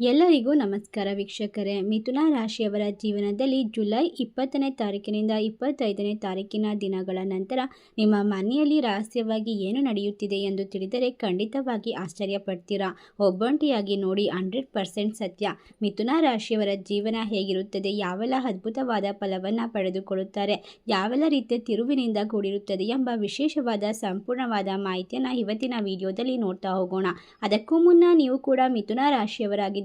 ಎಲ್ಲರಿಗೂ ನಮಸ್ಕಾರ ವೀಕ್ಷಕರೇ. ಮಿಥುನ ರಾಶಿಯವರ ಜೀವನದಲ್ಲಿ ಜುಲೈ ಇಪ್ಪತ್ತನೇ ತಾರೀಕಿನಿಂದ ಇಪ್ಪತ್ತೈದನೇ ತಾರೀಕಿನ ದಿನಗಳ ನಂತರ ನಿಮ್ಮ ಮನೆಯಲ್ಲಿ ರಹಸ್ಯವಾಗಿ ಏನು ನಡೆಯುತ್ತಿದೆ ಎಂದು ತಿಳಿದರೆ ಖಂಡಿತವಾಗಿ ಆಶ್ಚರ್ಯ ಪಡ್ತೀರಾ ಒಬ್ಬಂಟಿಯಾಗಿ ನೋಡಿ ಹಂಡ್ರೆಡ್ ಪರ್ಸೆಂಟ್ ಸತ್ಯ. ಮಿಥುನ ರಾಶಿಯವರ ಜೀವನ ಹೇಗಿರುತ್ತದೆ? ಯಾವೆಲ್ಲ ಅದ್ಭುತವಾದ ಫಲವನ್ನು ಪಡೆದುಕೊಳ್ಳುತ್ತಾರೆ? ಯಾವೆಲ್ಲ ರೀತಿಯ ತಿರುವಿನಿಂದ ಕೂಡಿರುತ್ತದೆ ಎಂಬ ವಿಶೇಷವಾದ ಸಂಪೂರ್ಣವಾದ ಮಾಹಿತಿಯನ್ನು ಇವತ್ತಿನ ವಿಡಿಯೋದಲ್ಲಿ ನೋಡ್ತಾ ಹೋಗೋಣ. ಅದಕ್ಕೂ ಮುನ್ನ ನೀವು ಕೂಡ ಮಿಥುನ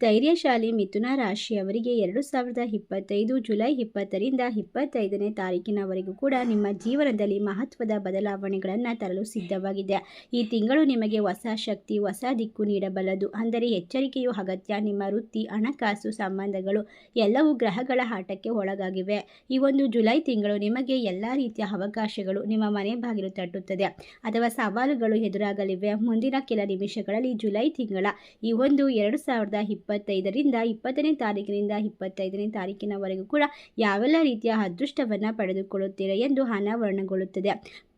ಧೈರ್ಯಶಾಲಿ ಮಿಥುನ ರಾಶಿಯವರಿಗೆ ಎರಡು ಸಾವಿರದ ಇಪ್ಪತ್ತೈದು ಜುಲೈ ಇಪ್ಪತ್ತರಿಂದ ಇಪ್ಪತ್ತೈದನೇ ತಾರೀಕಿನವರೆಗೂ ಕೂಡ ನಿಮ್ಮ ಜೀವನದಲ್ಲಿ ಮಹತ್ವದ ಬದಲಾವಣೆಗಳನ್ನು ತರಲು ಸಿದ್ಧವಾಗಿದೆ. ಈ ತಿಂಗಳು ನಿಮಗೆ ಹೊಸ ಶಕ್ತಿ, ಹೊಸ ದಿಕ್ಕು ನೀಡಬಲ್ಲದು. ಅಂದರೆ ಎಚ್ಚರಿಕೆಯು ಅಗತ್ಯ. ನಿಮ್ಮ ವೃತ್ತಿ, ಹಣಕಾಸು ಸಂಬಂಧಗಳು ಎಲ್ಲವೂ ಗ್ರಹಗಳ ಆಟಕ್ಕೆ ಒಳಗಾಗಿವೆ. ಈ ಒಂದು ಜುಲೈ ತಿಂಗಳು ನಿಮಗೆ ಎಲ್ಲ ರೀತಿಯ ಅವಕಾಶಗಳು ನಿಮ್ಮ ಮನೆ ಬಾಗಿಲು ತಟ್ಟುತ್ತದೆ. ಅಥವಾ ಸವಾಲುಗಳು ಎದುರಾಗಲಿವೆ. ಮುಂದಿನ ಕೆಲ ನಿಮಿಷಗಳಲ್ಲಿ ಜುಲೈ ತಿಂಗಳ ಈ ಒಂದು ಎರಡು ಸಾವಿರದ ಇಪ್ಪತ್ತೈದರಿಂದ ಇಪ್ಪತ್ತನೇ ತಾರೀಕಿನಿಂದ ಇಪ್ಪತ್ತೈದನೇ ತಾರೀಕಿನವರೆಗೂ ಕೂಡ ಯಾವೆಲ್ಲ ರೀತಿಯ ಅದೃಷ್ಟವನ್ನು ಪಡೆದುಕೊಳ್ಳುತ್ತೀರಾ ಎಂದು ಅನಾವರಣಗೊಳ್ಳುತ್ತದೆ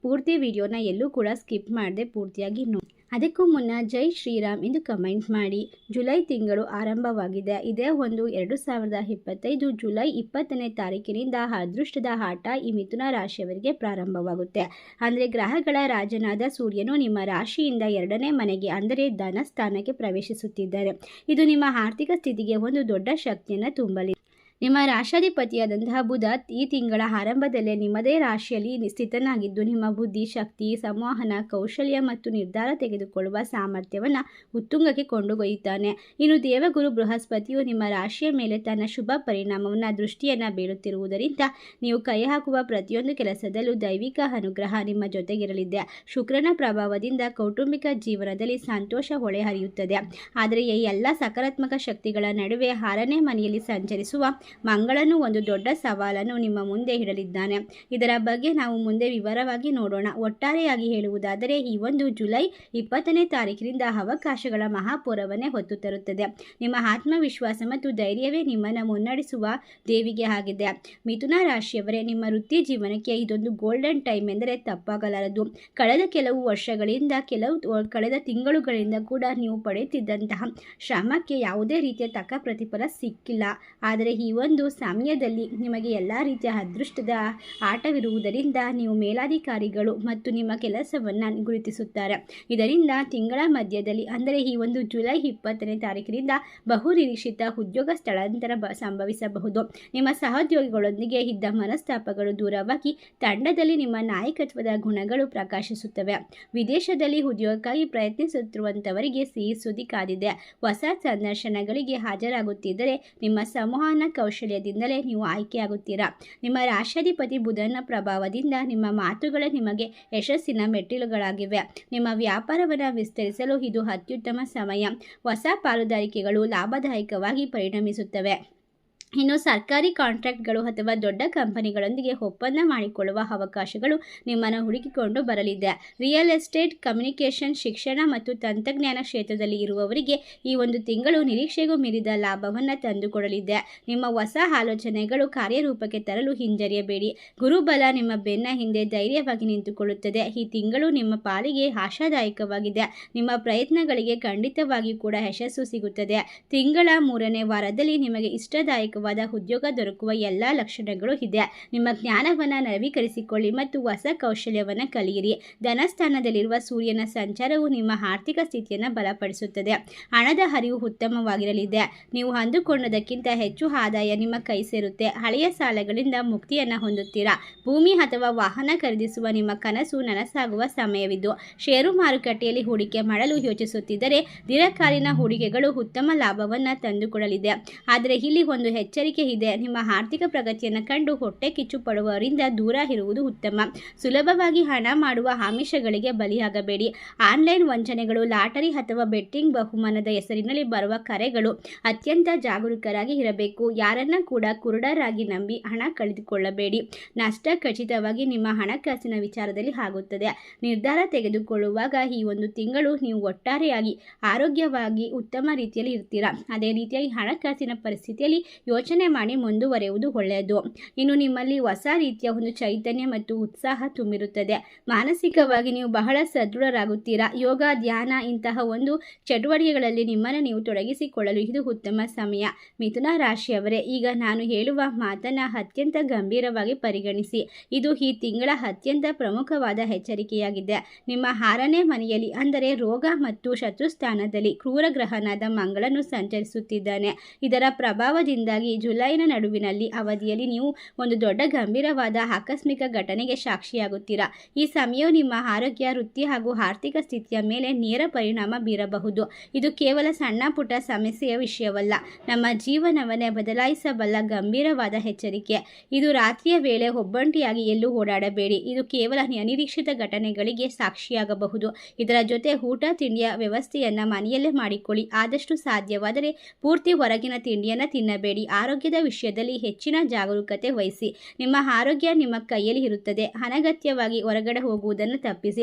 ಪೂರ್ತಿ ವಿಡಿಯೋನ ಎಲ್ಲೂ ಕೂಡ ಸ್ಕಿಪ್ ಮಾಡದೆ ಪೂರ್ತಿಯಾಗಿ ನೋಡಿ. ಅದಕ್ಕೂ ಮುನ್ನ ಜೈ ಶ್ರೀರಾಮ್ ಎಂದು ಕಮೆಂಟ್ ಮಾಡಿ. ಜುಲೈ ತಿಂಗಳು ಆರಂಭವಾಗಿದೆ. ಇದೇ ಒಂದು ಎರಡು ಸಾವಿರದ ಇಪ್ಪತ್ತೈದು ಜುಲೈ ಇಪ್ಪತ್ತನೇ ತಾರೀಕಿನಿಂದ ಅದೃಷ್ಟದ ಆಟ ಈ ಮಿಥುನ ರಾಶಿಯವರಿಗೆ ಪ್ರಾರಂಭವಾಗುತ್ತೆ. ಅಂದರೆ ಗ್ರಹಗಳ ರಾಜನಾದ ಸೂರ್ಯನು ನಿಮ್ಮ ರಾಶಿಯಿಂದ ಎರಡನೇ ಮನೆಗೆ, ಅಂದರೆ ಧನ ಸ್ಥಾನಕ್ಕೆ ಪ್ರವೇಶಿಸುತ್ತಿದ್ದಾರೆ. ಇದು ನಿಮ್ಮ ಆರ್ಥಿಕ ಸ್ಥಿತಿಗೆ ಒಂದು ದೊಡ್ಡ ಶಕ್ತಿಯನ್ನು ತುಂಬಲಿ ನಿಮ್ಮ ರಾಶಾಧಿಪತಿಯಾದಂತಹ ಬುಧ ಈ ತಿಂಗಳ ಆರಂಭದಲ್ಲೇ ನಿಮ್ಮದೇ ರಾಶಿಯಲ್ಲಿ ಸ್ಥಿತನಾಗಿದ್ದು ನಿಮ್ಮ ಬುದ್ಧಿ, ಶಕ್ತಿ, ಸಂವಹನ, ಕೌಶಲ್ಯ ಮತ್ತು ನಿರ್ಧಾರ ತೆಗೆದುಕೊಳ್ಳುವ ಸಾಮರ್ಥ್ಯವನ್ನು ಉತ್ತುಂಗಕ್ಕೆ ಕೊಂಡೊಯ್ಯುತ್ತಾನೆ ಇನ್ನು ದೇವಗುರು ಬೃಹಸ್ಪತಿಯು ನಿಮ್ಮ ರಾಶಿಯ ಮೇಲೆ ತನ್ನ ಶುಭ ಪರಿಣಾಮವನ್ನು, ದೃಷ್ಟಿಯನ್ನು ಬೀಳುತ್ತಿರುವುದರಿಂದ ನೀವು ಕೈ ಹಾಕುವ ಪ್ರತಿಯೊಂದು ಕೆಲಸದಲ್ಲೂ ದೈವಿಕ ಅನುಗ್ರಹ ನಿಮ್ಮ ಜೊತೆಗಿರಲಿದೆ. ಶುಕ್ರನ ಪ್ರಭಾವದಿಂದ ಕೌಟುಂಬಿಕ ಜೀವನದಲ್ಲಿ ಸಂತೋಷ ಹೊಳೆ ಹರಿಯುತ್ತದೆ ಆದರೆ ಈ ಎಲ್ಲ ಸಕಾರಾತ್ಮಕ ಶಕ್ತಿಗಳ ನಡುವೆ ಆರನೇ ಮನೆಯಲ್ಲಿ ಸಂಚರಿಸುವ ಮಂಗಳನು ಒಂದು ದೊಡ್ಡ ಸವಾಲನ್ನು ನಿಮ್ಮ ಮುಂದೆ ಇಡಲಿದ್ದಾನೆ. ಇದರ ಬಗ್ಗೆ ನಾವು ಮುಂದೆ ವಿವರವಾಗಿ ನೋಡೋಣ. ಒಟ್ಟಾರೆಯಾಗಿ ಹೇಳುವುದಾದರೆ, ಈ ಒಂದು ಜುಲೈ ಇಪ್ಪತ್ತನೇ ತಾರೀಕಿನಿಂದ ಅವಕಾಶಗಳ ಮಹಾಪೂರವನ್ನೇ ಹೊತ್ತು ತರುತ್ತದೆ. ನಿಮ್ಮ ಆತ್ಮವಿಶ್ವಾಸ ಮತ್ತು ಧೈರ್ಯವೇ ನಿಮ್ಮನ್ನು ಮುನ್ನಡೆಸುವ ದೇವಿಗೆ ಆಗಿದೆ. ಮಿಥುನ ರಾಶಿಯವರೇ, ನಿಮ್ಮ ವೃತ್ತಿ ಜೀವನಕ್ಕೆ ಇದೊಂದು ಗೋಲ್ಡನ್ ಟೈಮ್ ಎಂದರೆ ತಪ್ಪಾಗಲಾರದು. ಕಳೆದ ಕೆಲವು ವರ್ಷಗಳಿಂದ, ಕೆಲವು ಕಳೆದ ತಿಂಗಳುಗಳಿಂದ ಕೂಡ ನೀವು ಪಡೆಯುತ್ತಿದ್ದಂತಹ ಶ್ರಮಕ್ಕೆ ಯಾವುದೇ ರೀತಿಯ ತಕ್ಕ ಪ್ರತಿಫಲ ಸಿಕ್ಕಿಲ್ಲ. ಆದರೆ, ಈ ಒಂದು ಸಮಯದಲ್ಲಿ ನಿಮಗೆ ಎಲ್ಲ ರೀತಿಯ ಅದೃಷ್ಟದ ಆಟವಿರುವುದರಿಂದ ನೀವು ಮೇಲಾಧಿಕಾರಿಗಳು ಮತ್ತು ನಿಮ್ಮ ಕೆಲಸವನ್ನು ಗುರುತಿಸುತ್ತಾರೆ. ಇದರಿಂದ ತಿಂಗಳ ಮಧ್ಯದಲ್ಲಿ, ಅಂದರೆ ಈ ಒಂದು ಜುಲೈ ಇಪ್ಪತ್ತನೇ ತಾರೀಕಿನಿಂದ ಬಹುನಿರೀಕ್ಷಿತ ಉದ್ಯೋಗ ಸ್ಥಳಾಂತರ ಬ ಸಂಭವಿಸಬಹುದು. ನಿಮ್ಮ ಸಹೋದ್ಯೋಗಿಗಳೊಂದಿಗೆ ಇದ್ದ ಮನಸ್ತಾಪಗಳು ದೂರವಾಗಿ ತಂಡದಲ್ಲಿ ನಿಮ್ಮ ನಾಯಕತ್ವದ ಗುಣಗಳು ಪ್ರಕಾಶಿಸುತ್ತವೆ. ವಿದೇಶದಲ್ಲಿ ಉದ್ಯೋಗಕ್ಕಾಗಿ ಪ್ರಯತ್ನಿಸುತ್ತಿರುವಂಥವರಿಗೆ ಸಿಹಿ ಸುದ್ದಿ ಕಾದಿದೆ. ಹೊಸ ಸಂದರ್ಶನಗಳಿಗೆ ಹಾಜರಾಗುತ್ತಿದ್ದರೆ ನಿಮ್ಮ ಸಂವಹನ ಕೌಶಲ್ಯದಿಂದಲೇ ನೀವು ಆಯ್ಕೆಯಾಗುತ್ತೀರಾ? ನಿಮ್ಮ ರಾಷ್ಟ್ರಾಧಿಪತಿ ಬುಧನ ಪ್ರಭಾವದಿಂದ ನಿಮ್ಮ ಮಾತುಗಳೇ ನಿಮಗೆ ಯಶಸ್ಸಿನ ಮೆಟ್ಟಿಲುಗಳಾಗಿವೆ. ನಿಮ್ಮ ವ್ಯಾಪಾರವನ್ನು ವಿಸ್ತರಿಸಲು ಇದು ಅತ್ಯುತ್ತಮ ಸಮಯ. ಹೊಸ ಪಾಲುದಾರಿಕೆಗಳು ಲಾಭದಾಯಕವಾಗಿ ಪರಿಣಮಿಸುತ್ತವೆ. ಇನ್ನು ಸರ್ಕಾರಿ ಕಾಂಟ್ರಾಕ್ಟ್ಗಳು ಅಥವಾ ದೊಡ್ಡ ಕಂಪನಿಗಳೊಂದಿಗೆ ಒಪ್ಪಂದ ಮಾಡಿಕೊಳ್ಳುವ ಅವಕಾಶಗಳು ನಿಮ್ಮನ್ನು ಹುಡುಕಿಕೊಂಡು ಬರಲಿದೆ. ರಿಯಲ್ ಎಸ್ಟೇಟ್, ಕಮ್ಯುನಿಕೇಷನ್, ಶಿಕ್ಷಣ ಮತ್ತು ತಂತ್ರಜ್ಞಾನ ಕ್ಷೇತ್ರದಲ್ಲಿ ಇರುವವರಿಗೆ ಈ ಒಂದು ತಿಂಗಳು ನಿರೀಕ್ಷೆಗೂ ಮೀರಿದ ಲಾಭವನ್ನು ತಂದುಕೊಡಲಿದೆ. ನಿಮ್ಮ ಹೊಸ ಆಲೋಚನೆಗಳು ಕಾರ್ಯರೂಪಕ್ಕೆ ತರಲು ಹಿಂಜರಿಯಬೇಡಿ. ಗುರುಬಲ ನಿಮ್ಮ ಬೆನ್ನ ಹಿಂದೆ ಧೈರ್ಯವಾಗಿ ನಿಂತುಕೊಳ್ಳುತ್ತದೆ. ಈ ತಿಂಗಳು ನಿಮ್ಮ ಪಾಲಿಗೆ ಆಶಾದಾಯಕವಾಗಿದೆ. ನಿಮ್ಮ ಪ್ರಯತ್ನಗಳಿಗೆ ಖಂಡಿತವಾಗಿಯೂ ಕೂಡ ಯಶಸ್ಸು ಸಿಗುತ್ತದೆ. ತಿಂಗಳ ಮೂರನೇ ವಾರದಲ್ಲಿ ನಿಮಗೆ ಇಷ್ಟದಾಯಕ ಉದ್ಯೋಗ ದೊರಕುವ ಎಲ್ಲ ಲಕ್ಷಣಗಳು ಇದೆ. ನಿಮ್ಮ ಜ್ಞಾನವನ್ನು ನವೀಕರಿಸಿಕೊಳ್ಳಿ ಮತ್ತು ಹೊಸ ಕೌಶಲ್ಯವನ್ನು ಕಲಿಯಿರಿ. ಧನಸ್ಥಾನದಲ್ಲಿರುವ ಸೂರ್ಯನ ಸಂಚಾರವು ನಿಮ್ಮ ಆರ್ಥಿಕ ಸ್ಥಿತಿಯನ್ನು ಬಲಪಡಿಸುತ್ತದೆ. ಹಣದ ಹರಿವು ಉತ್ತಮವಾಗಿರಲಿದೆ. ನೀವು ಅಂದುಕೊಂಡದಕ್ಕಿಂತ ಹೆಚ್ಚು ಆದಾಯ ನಿಮ್ಮ ಕೈ ಸೇರುತ್ತೆ. ಹಳೆಯ ಸಾಲಗಳಿಂದ ಮುಕ್ತಿಯನ್ನು ಹೊಂದುತ್ತೀರಾ? ಭೂಮಿ ಅಥವಾ ವಾಹನ ಖರೀದಿಸುವ ನಿಮ್ಮ ಕನಸು ನನಸಾಗುವ ಸಮಯವಿದ್ದು, ಷೇರು ಮಾರುಕಟ್ಟೆಯಲ್ಲಿ ಹೂಡಿಕೆ ಮಾಡಲು ಯೋಚಿಸುತ್ತಿದ್ದರೆ ದೀರ್ಘಕಾಲೀನ ಹೂಡಿಕೆಗಳು ಉತ್ತಮ ಲಾಭವನ್ನು ತಂದುಕೊಡಲಿದೆ. ಆದರೆ ಇಲ್ಲಿ ಒಂದು ಎಚ್ಚರಿಕೆ ಇದೆ. ನಿಮ್ಮ ಆರ್ಥಿಕ ಪ್ರಗತಿಯನ್ನು ಕಂಡು ಹೊಟ್ಟೆ ಕಿಚ್ಚು ಪಡುವವರಿಂದ ದೂರ ಇರುವುದು ಉತ್ತಮ. ಸುಲಭವಾಗಿ ಹಣ ಮಾಡುವ ಆಮಿಷಗಳಿಗೆ ಬಲಿಯಾಗಬೇಡಿ. ಆನ್ಲೈನ್ ವಂಚನೆಗಳು, ಲಾಟರಿ ಅಥವಾ ಬೆಟ್ಟಿಂಗ್ ಬಹುಮಾನದ ಹೆಸರಿನಲ್ಲಿ ಬರುವ ಕರೆಗಳು ಅತ್ಯಂತ ಜಾಗರೂಕರಾಗಿ ಇರಬೇಕು. ಯಾರನ್ನ ಕೂಡ ಕುರುಡರಾಗಿ ನಂಬಿ ಹಣ ಕಳೆದುಕೊಳ್ಳಬೇಡಿ. ನಷ್ಟ ಖಚಿತವಾಗಿ ನಿಮ್ಮ ಹಣಕಾಸಿನ ವಿಚಾರದಲ್ಲಿ ಆಗುತ್ತದೆ. ನಿರ್ಧಾರ ತೆಗೆದುಕೊಳ್ಳುವಾಗ ಈ ಒಂದು ತಿಂಗಳು ನೀವು ಒಟ್ಟಾರೆಯಾಗಿ, ಆರೋಗ್ಯವಾಗಿ ಉತ್ತಮ ರೀತಿಯಲ್ಲಿ ಇರ್ತೀರಾ? ಅದೇ ರೀತಿಯಾಗಿ ಹಣಕಾಸಿನ ಪರಿಸ್ಥಿತಿಯಲ್ಲಿ ಯೋಚನೆ ಮಾಡಿ ಮುಂದುವರೆಯುವುದು ಒಳ್ಳೆಯದು. ಇನ್ನು ನಿಮ್ಮಲ್ಲಿ ಹೊಸ ರೀತಿಯ ಒಂದು ಚೈತನ್ಯ ಮತ್ತು ಉತ್ಸಾಹ ತುಂಬಿರುತ್ತದೆ. ಮಾನಸಿಕವಾಗಿ ನೀವು ಬಹಳ ಸದೃಢರಾಗುತ್ತೀರಾ? ಯೋಗ, ಧ್ಯಾನ ಇಂತಹ ಒಂದು ಚಟುವಟಿಕೆಗಳಲ್ಲಿ ನಿಮ್ಮನ್ನು ನೀವು ತೊಡಗಿಸಿಕೊಳ್ಳಲು ಇದು ಉತ್ತಮ ಸಮಯ. ಮಿಥುನ ರಾಶಿಯವರೇ, ಈಗ ನಾನು ಹೇಳುವ ಮಾತನ್ನು ಅತ್ಯಂತ ಗಂಭೀರವಾಗಿ ಪರಿಗಣಿಸಿ. ಇದು ಈ ತಿಂಗಳ ಅತ್ಯಂತ ಪ್ರಮುಖವಾದ ಎಚ್ಚರಿಕೆಯಾಗಿದೆ. ನಿಮ್ಮ ಆರನೇ ಮನೆಯಲ್ಲಿ, ಅಂದರೆ ರೋಗ ಮತ್ತು ಶತ್ರುಸ್ಥಾನದಲ್ಲಿ, ಕ್ರೂರ ಗ್ರಹನಾದ ಮಂಗಳನು ಸಂಚರಿಸುತ್ತಿದ್ದಾನೆ. ಇದರ ಪ್ರಭಾವದಿಂದಾಗಿ ಜುಲೈನ ನಡುವಿನಲ್ಲಿ ಅವಧಿಯಲ್ಲಿ ನೀವು ಒಂದು ದೊಡ್ಡ ಗಂಭೀರವಾದ ಆಕಸ್ಮಿಕ ಘಟನೆಗೆ ಸಾಕ್ಷಿಯಾಗುತ್ತೀರಾ? ಈ ಸಮಯವು ನಿಮ್ಮ ಆರೋಗ್ಯ, ವೃತ್ತಿ ಹಾಗೂ ಆರ್ಥಿಕ ಸ್ಥಿತಿಯ ಮೇಲೆ ನೇರ ಪರಿಣಾಮ ಬೀರಬಹುದು. ಇದು ಕೇವಲ ಸಣ್ಣ ಪುಟ್ಟ ಸಮಸ್ಯೆಯ ವಿಷಯವಲ್ಲ. ನಮ್ಮ ಜೀವನವನ್ನೇ ಬದಲಾಯಿಸಬಲ್ಲ ಗಂಭೀರವಾದ ಎಚ್ಚರಿಕೆ. ಇದು ರಾತ್ರಿಯ ವೇಳೆ ಒಬ್ಬಂಟಿಯಾಗಿ ಎಲ್ಲೂ ಓಡಾಡಬೇಡಿ. ಇದು ಕೇವಲ ಅನಿರೀಕ್ಷಿತ ಘಟನೆಗಳಿಗೆ ಸಾಕ್ಷಿಯಾಗಬಹುದು. ಇದರ ಜೊತೆ ಊಟ, ತಿಂಡಿಯ ವ್ಯವಸ್ಥೆಯನ್ನು ಮನೆಯಲ್ಲೇ ಮಾಡಿಕೊಳ್ಳಿ. ಆದಷ್ಟು ಸಾಧ್ಯವಾದರೆ ಪೂರ್ತಿ ಹೊರಗಿನ ತಿಂಡಿಯನ್ನು ತಿನ್ನಬೇಡಿ. ಆರೋಗ್ಯದ ವಿಷಯದಲ್ಲಿ ಹೆಚ್ಚಿನ ಜಾಗರೂಕತೆ ವಹಿಸಿ. ನಿಮ್ಮ ಆರೋಗ್ಯ ನಿಮ್ಮ ಕೈಯಲ್ಲಿ ಇರುತ್ತದೆ. ಅನಗತ್ಯವಾಗಿ ಹೊರಗಡೆ ಹೋಗುವುದನ್ನು ತಪ್ಪಿಸಿ.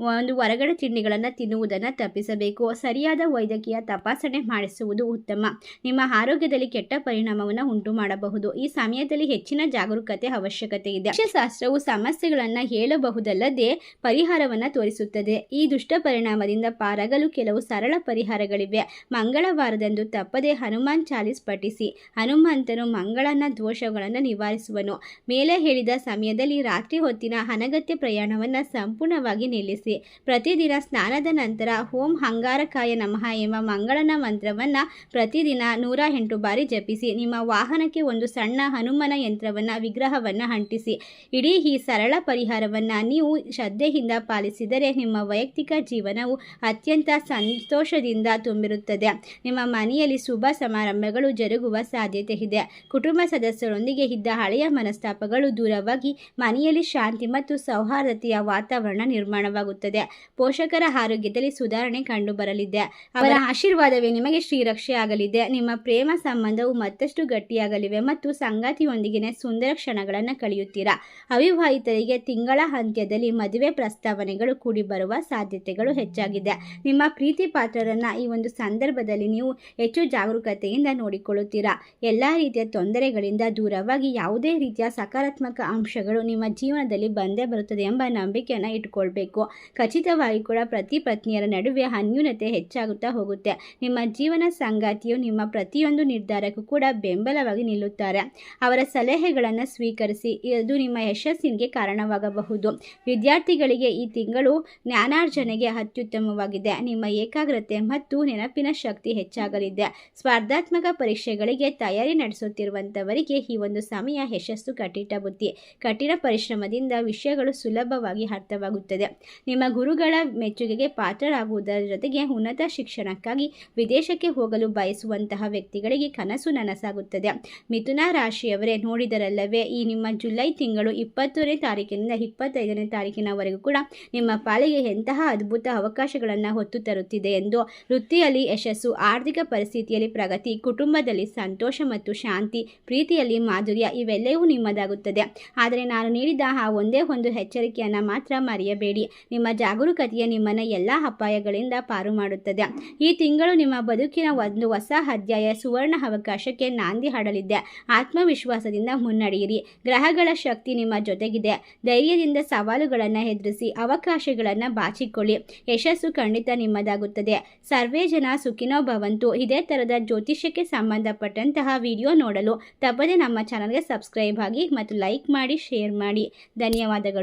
ಒಂದು ಹೊರಗಡೆ ತಿಂಡಿಗಳನ್ನು ತಿನ್ನುವುದನ್ನು ತಪ್ಪಿಸಬೇಕು. ಸರಿಯಾದ ವೈದ್ಯಕೀಯ ತಪಾಸಣೆ ಮಾಡಿಸುವುದು ಉತ್ತಮ. ನಿಮ್ಮ ಆರೋಗ್ಯದಲ್ಲಿ ಕೆಟ್ಟ ಪರಿಣಾಮವನ್ನು ಉಂಟು ಮಾಡಬಹುದು ಈ ಸಮಯದಲ್ಲಿ ಹೆಚ್ಚಿನ ಜಾಗರೂಕತೆ ಅವಶ್ಯಕತೆ ಇದೆ. ಶಾಸ್ತ್ರವು ಸಮಸ್ಯೆಗಳನ್ನು ಹೇಳಬಹುದಲ್ಲದೆ ಪರಿಹಾರವನ್ನು ತೋರಿಸುತ್ತದೆ. ಈ ದುಷ್ಟ ಪರಿಣಾಮದಿಂದ ಪಾರಾಗಲು ಕೆಲವು ಸರಳ ಪರಿಹಾರಗಳಿವೆ. ಮಂಗಳವಾರದಂದು ತಪ್ಪದೆ ಹನುಮಾನ್ ಚಾಲೀಸ್ ಪಠಿಸಿ. ಹನುಮಂತನು ಮಂಗಳನ ದೋಷಗಳನ್ನು ನಿವಾರಿಸುವನು. ಮೇಲೆ ಹೇಳಿದ ಸಮಯದಲ್ಲಿ ರಾತ್ರಿ ಹೊತ್ತಿನ ಅನಗತ್ಯ ಪ್ರಯಾಣವನ್ನು ಸಂಪೂರ್ಣವಾಗಿ ನಿಲ್ಲಿಸಿ. ಪ್ರತಿದಿನ ಸ್ನಾನದ ನಂತರ, ಓಂ ಹಂಗಾರಕಾಯ ನಮಃ ಎಂಬ ಮಂಗಳನ ಮಂತ್ರವನ್ನು ಪ್ರತಿದಿನ ನೂರ ಎಂಟು ಬಾರಿ ಜಪಿಸಿ, ನಿಮ್ಮ ವಾಹನಕ್ಕೆ ಒಂದು ಸಣ್ಣ ಹನುಮನ ಯಂತ್ರವನ್ನು, ವಿಗ್ರಹವನ್ನು ಅಂಟಿಸಿ. ಇಡೀ ಈ ಸರಳ ಪರಿಹಾರವನ್ನು ನೀವು ಶ್ರದ್ಧೆಯಿಂದ ಪಾಲಿಸಿದರೆ ನಿಮ್ಮ ವೈಯಕ್ತಿಕ ಜೀವನವು ಅತ್ಯಂತ ಸಂತೋಷದಿಂದ ತುಂಬಿರುತ್ತದೆ. ನಿಮ್ಮ ಮನೆಯಲ್ಲಿ ಶುಭ ಸಮಾರಂಭಗಳು ಜರುಗುವ ಸಾಧ್ಯತೆ ಇದೆ. ಕುಟುಂಬ ಸದಸ್ಯರೊಂದಿಗೆ ಇದ್ದ ಹಳೆಯ ಮನಸ್ತಾಪಗಳು ದೂರವಾಗಿ ಮನೆಯಲ್ಲಿ ಶಾಂತಿ ಮತ್ತು ಸೌಹಾರ್ದತೆಯ ವಾತಾವರಣ ನಿರ್ಮಾಣವಾಗುತ್ತದೆ. ಪೋಷಕರ ಆರೋಗ್ಯದಲ್ಲಿ ಸುಧಾರಣೆ ಕಂಡುಬರಲಿದೆ. ಅವರ ಆಶೀರ್ವಾದವೇ ನಿಮಗೆ ಶ್ರೀರಕ್ಷೆ ಆಗಲಿದೆ. ನಿಮ್ಮ ಪ್ರೇಮ ಸಂಬಂಧವು ಮತ್ತಷ್ಟು ಗಟ್ಟಿಯಾಗಲಿವೆ ಮತ್ತು ಸಂಗಾತಿಯೊಂದಿಗಿನ ಸುಂದರ ಕ್ಷಣಗಳನ್ನು ಕಳೆಯುತ್ತೀರಾ. ಅವಿವಾಹಿತರಿಗೆ ತಿಂಗಳ ಅಂತ್ಯದಲ್ಲಿ ಮದುವೆ ಪ್ರಸ್ತಾವನೆಗಳು ಕೂಡಿ ಬರುವ ಸಾಧ್ಯತೆಗಳು ಹೆಚ್ಚಾಗಿದೆ. ನಿಮ್ಮ ಪ್ರೀತಿ ಪಾತ್ರರನ್ನ ಈ ಒಂದು ಸಂದರ್ಭದಲ್ಲಿ ನೀವು ಹೆಚ್ಚು ಜಾಗರೂಕತೆಯಿಂದ ನೋಡಿಕೊಳ್ಳುತ್ತೀರಾ. ಎಲ್ಲ ರೀತಿಯ ತೊಂದರೆಗಳಿಂದ ದೂರವಾಗಿ ಯಾವುದೇ ರೀತಿಯ ಸಕಾರಾತ್ಮಕ ಅಂಶಗಳು ನಿಮ್ಮ ಜೀವನದಲ್ಲಿ ಬಂದೇ ಬರುತ್ತದೆ ಎಂಬ ನಂಬಿಕೆಯನ್ನು ಇಟ್ಕೊಳ್ಬೇಕು. ಖಚಿತವಾಗಿ ಕೂಡ ಪ್ರತಿ ಪತ್ನಿಯರ ನಡುವೆ ಅನ್ಯೂನತೆ ಹೆಚ್ಚಾಗುತ್ತಾ ಹೋಗುತ್ತೆ. ನಿಮ್ಮ ಜೀವನ ಸಂಗಾತಿಯು ನಿಮ್ಮ ಪ್ರತಿಯೊಂದು ನಿರ್ಧಾರಕ್ಕೂ ಕೂಡ ಬೆಂಬಲವಾಗಿ ನಿಲ್ಲುತ್ತಾರೆ. ಅವರ ಸಲಹೆಗಳನ್ನು ಸ್ವೀಕರಿಸಿ, ಇದು ನಿಮ್ಮ ಯಶಸ್ಸಿಗೆ ಕಾರಣವಾಗಬಹುದು. ವಿದ್ಯಾರ್ಥಿಗಳಿಗೆ ಈ ತಿಂಗಳು ಜ್ಞಾನಾರ್ಜನೆಗೆ ಅತ್ಯುತ್ತಮವಾಗಿದೆ. ನಿಮ್ಮ ಏಕಾಗ್ರತೆ ಮತ್ತು ನೆನಪಿನ ಶಕ್ತಿ ಹೆಚ್ಚಾಗಲಿದೆ. ಸ್ಪರ್ಧಾತ್ಮಕ ಪರೀಕ್ಷೆಗಳಿಗೆ ತಯಾರಿ ನಡೆಸುತ್ತಿರುವಂಥವರಿಗೆ ಈ ಒಂದು ಸಮಯ ಯಶಸ್ಸು, ಕಠಿಣ ಬುದ್ಧಿ, ಕಠಿಣ ಪರಿಶ್ರಮದಿಂದ ವಿಷಯಗಳು ಸುಲಭವಾಗಿ ಅರ್ಥವಾಗುತ್ತದೆ. ನಿಮ್ಮ ಗುರುಗಳ ಮೆಚ್ಚುಗೆಗೆ ಪಾತ್ರರಾಗುವುದರ ಜೊತೆಗೆ ಉನ್ನತ ಶಿಕ್ಷಣಕ್ಕಾಗಿ ವಿದೇಶಕ್ಕೆ ಹೋಗಲು ಬಯಸುವಂತಹ ವ್ಯಕ್ತಿಗಳಿಗೆ ಕನಸು ನನಸಾಗುತ್ತದೆ. ಮಿಥುನ ರಾಶಿಯವರೇ, ನೋಡಿದರಲ್ಲವೇ, ಈ ನಿಮ್ಮ ಜುಲೈ ತಿಂಗಳು ಇಪ್ಪತ್ತನೇ ತಾರೀಕಿನಿಂದ ಇಪ್ಪತ್ತೈದನೇ ತಾರೀಕಿನವರೆಗೂ ಕೂಡ ನಿಮ್ಮ ಪಾಲಿಗೆ ಎಂತಹ ಅದ್ಭುತ ಅವಕಾಶಗಳನ್ನು ಹೊತ್ತು ತರುತ್ತಿದೆ ಎಂದು ವೃತ್ತಿಯಲ್ಲಿ ಯಶಸ್ಸು, ಆರ್ಥಿಕ ಪರಿಸ್ಥಿತಿಯಲ್ಲಿ ಪ್ರಗತಿ, ಕುಟುಂಬದಲ್ಲಿ ಸಂತೋಷ ಮತ್ತು ಶಾಂತಿ, ಪ್ರೀತಿಯಲ್ಲಿ ಮಾಧುರ್ಯ ಇವೆಲ್ಲವೂ ನಿಮ್ಮದಾಗುತ್ತದೆ. ಆದರೆ ನಾನು ನೀಡಿದ ಆ ಒಂದೇ ಒಂದು ಎಚ್ಚರಿಕೆಯನ್ನು ಮಾತ್ರ ಮರೆಯಬೇಡಿ. ನಿಮ್ಮ ಜಾಗರೂಕತೆಯ ನಿಮ್ಮನ್ನು ಎಲ್ಲ ಅಪಾಯಗಳಿಂದ ಪಾರು ಮಾಡುತ್ತದೆ. ಈ ತಿಂಗಳು ನಿಮ್ಮ ಬದುಕಿನ ಒಂದು ಹೊಸ ಅಧ್ಯಾಯ ಸುವರ್ಣ ಅವಕಾಶಕ್ಕೆ ನಾಂದಿ ಹಾಡಲಿದೆ. ಆತ್ಮವಿಶ್ವಾಸದಿಂದ ಮುನ್ನಡೆಯಿರಿ. ಗ್ರಹಗಳ ಶಕ್ತಿ ನಿಮ್ಮ ಜೊತೆಗಿದೆ. ಧೈರ್ಯದಿಂದ ಸವಾಲುಗಳನ್ನು ಎದುರಿಸಿ ಅವಕಾಶಗಳನ್ನು ಬಾಚಿಕೊಳ್ಳಿ. ಯಶಸ್ಸು ಖಂಡಿತ ನಿಮ್ಮದಾಗುತ್ತದೆ. ಸರ್ವೇ ಜನ ಸುಖಿನೋ ಭವಂತು. ಇದೇ ಥರದ ಜ್ಯೋತಿಷ್ಯಕ್ಕೆ ಸಂಬಂಧಪಟ್ಟಂತಹ ವಿಡಿಯೋ ನೋಡಲು ತಪ್ಪದೆ ನಮ್ಮ ಚಾನಲ್ಗೆ ಸಬ್ಸ್ಕ್ರೈಬ್ ಆಗಿ ಮತ್ತು ಲೈಕ್ ಮಾಡಿ ಶೇರ್ ಮಾಡಿ. ಧನ್ಯವಾದಗಳು.